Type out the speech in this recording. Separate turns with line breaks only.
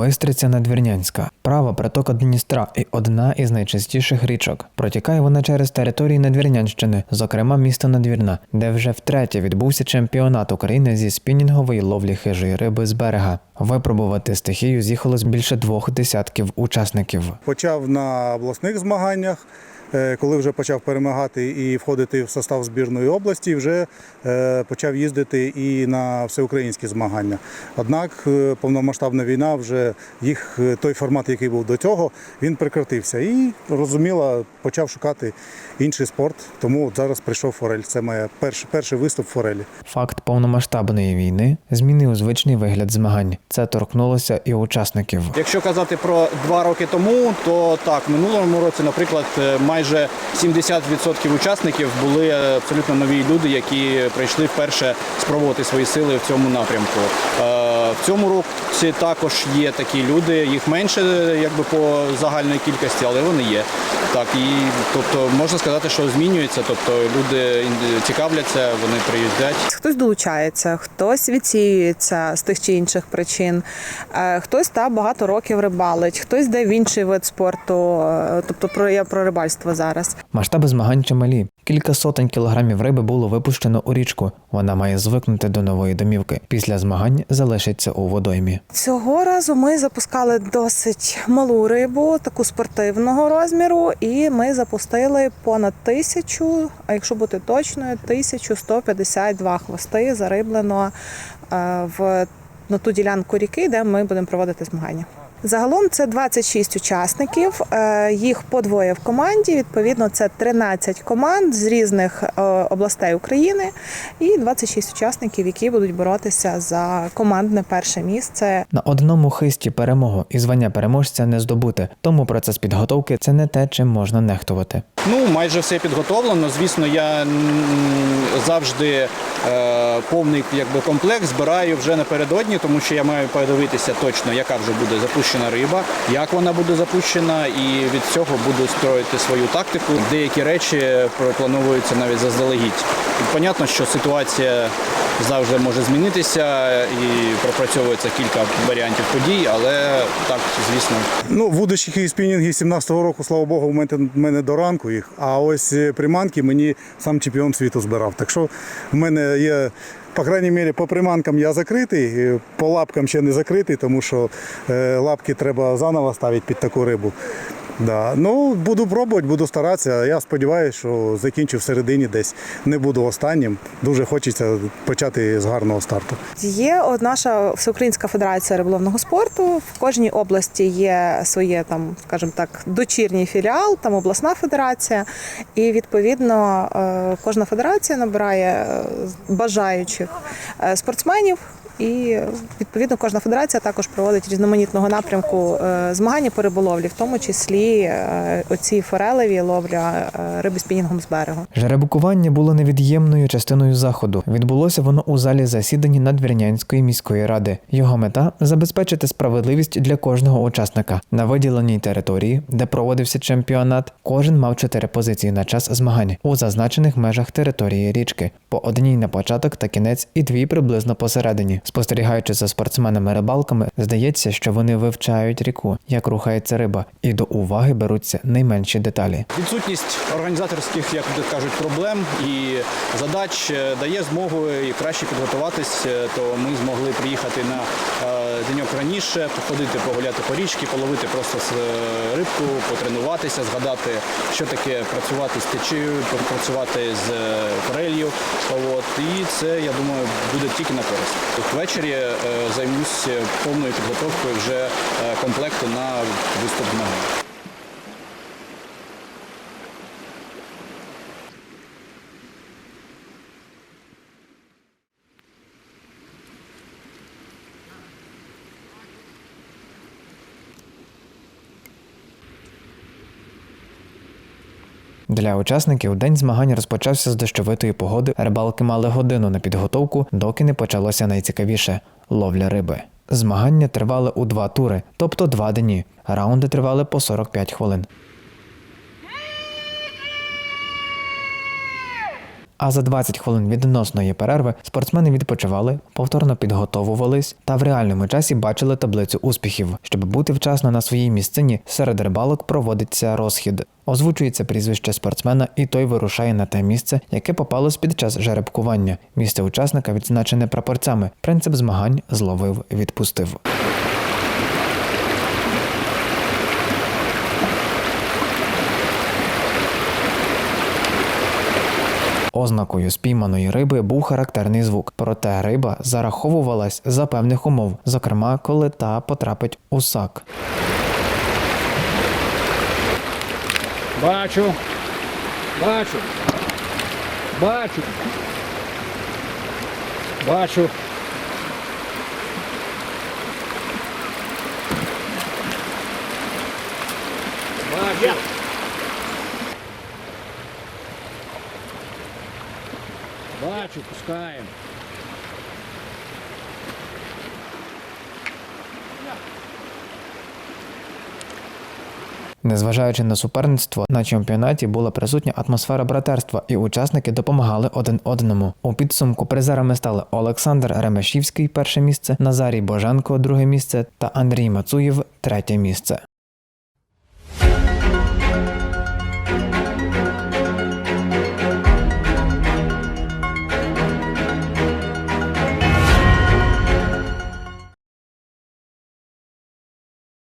Бистриця Надвірнянська, права притока Дністра і одна із найчастіших річок. Протікає вона через території Надвірнянщини, зокрема місто Надвірна, де вже втретє відбувся чемпіонат України зі спінінгової ловлі хижої риби з берега. Випробувати стихію з'їхалось більше двох десятків учасників.
Почав на обласних змаганнях. Е, Коли вже почав перемагати і входити в состав збірної області, вже е, почав їздити і на всеукраїнські змагання. Однак е, повномасштабна війна вже їх той формат, який був до цього, він прекратився. І розуміло, почав шукати інший спорт. Тому от зараз прийшов форель. Це моє перший, перший виступ в форелі.
Факт повномасштабної війни змінив звичний вигляд змагань. Це торкнулося і учасників.
Якщо казати про два роки тому, то так, минулому році, наприклад, е, майже 70% учасників були е, абсолютно нові люди, які прийшли вперше спробувати свої сили в цьому напрямку. В цьому році також є такі люди, їх менше, якби по загальної кількості, але вони є. Так, і тобто можна сказати, що змінюється. Тобто люди цікавляться, вони приїздять.
Хтось долучається, хтось відсіюється з тих чи інших причин, е, хтось та багато років рибалить, хтось йде в інший вид спорту. е, Тобто про я про рибальство зараз.
Масштаби змагань чималі. Кілька сотень кілограмів риби було випущено у річку. Вона має звикнути до нової домівки. Після змагань залишиться у водоймі.
Цього разу ми запускали досить малу рибу, таку спортивного розміру, і ми запустили понад тисячу, а якщо бути точною, 1152 хвости зариблено е, в на ту ділянку ріки, де ми будемо проводити змагання. Загалом це 26 учасників, е, їх по двоє в команді. Відповідно, це 13 команд з різних е, областей України і 26 учасників, які будуть боротися за командне перше місце
На одному хисті перемогу і звання переможця не здобути. Тому процес підготовки це не те, чим можна нехтувати.
Ну, майже все підготовлено. Звісно, я завжди е, повний якби, комплект збираю вже напередодні, тому що я маю подивитися точно, яка вже буде запущена риба, як вона буде запущена, і від цього буду строїти свою тактику. Деякі речі плануються навіть заздалегідь. Понятно, що ситуація завжди може змінитися і пропрацьовується кілька варіантів подій, але так, звісно,
Ну, вудочки і спінінги 17-го року, слава Богу, в мене, в мене до ранку їх. А ось е, приманки мені сам чемпіон світу збирав. Так що в мене є, по крайній мірі, по приманкам я закритий, по лапкам ще не закритий, тому що е, лапки треба заново ставити під таку рибу. Да. Ну, буду пробувати, буду старатися. Я сподіваюся, що закінчу в середині десь. Не буду останнім. Дуже хочеться почати з гарного старту.
Є от наша всеукраїнська федерація риболовного спорту. В кожній області є своє там, скажімо так, дочірній філіал, там обласна федерація. І відповідно е, кожна федерація набирає е, бажаючих е, спортсменів. І відповідно кожна федерація також проводить різноманітного напрямку е, змагання по риболовлі, в тому числі е, оці форелеві ловля е, риби спінінгом з берегу.
Жеребкування було невід'ємною частиною заходу. Відбулося воно у залі засідань Надвірнянської міської ради. Його мета забезпечити справедливість для кожного учасника. На виділеній території, де проводився чемпіонат, кожен мав чотири позиції на час змагань у зазначених межах території річки, по одній на початок та кінець і дві приблизно посередині. Спостерігаючи за спортсменами-рибалками, здається, що вони вивчають ріку, як рухається риба, і до уваги беруться найменші деталі.
Відсутність організаторських, як кажуть, проблем і задач е, дає змогу і краще підготуватись, е, то ми змогли приїхати на е, деньок раніше, походити, погуляти по річці, половити просто з рибку, потренуватися, згадати, що таке працювати з течією, працювати з форелью. От. І це, я думаю, буде тільки на користь. Ввечері е, займусь повною підготовкою вже е, комплекту на виступ змагань.
Для учасників день змагань розпочався з дощовитої погоди. Рибалки мали годину на підготовку, доки не почалося найцікавіше ловля риби. Змагання тривали у два тури, тобто два дні. Раунди тривали по 45 хвилин. А за 20 хвилин відносної перерви спортсмени відпочивали, повторно підготовувались та в реальному часі бачили таблицю успіхів. Щоб бути вчасно на своїй місцині, серед рибалок проводиться розхід. Озвучується прізвище спортсмена, і той вирушає на те місце, яке попалось під час жеребкування. Місце учасника відзначене прапорцями. Принцип змагань зловив, відпустив. Ознакою спійманої риби був характерний звук, проте риба зараховувалась за певних умов, зокрема, коли та потрапить у сак.
Бачу. Бачу. Бачу. Бачу. Бачу. Бачу, пускаємо.
Незважаючи на суперництво, на чемпіонаті була присутня атмосфера братерства, і учасники допомагали один одному. У підсумку призерами стали Олександр Ремешівський перше місце, Назарій Боженко друге місце та Андрій Мацуєв третє місце.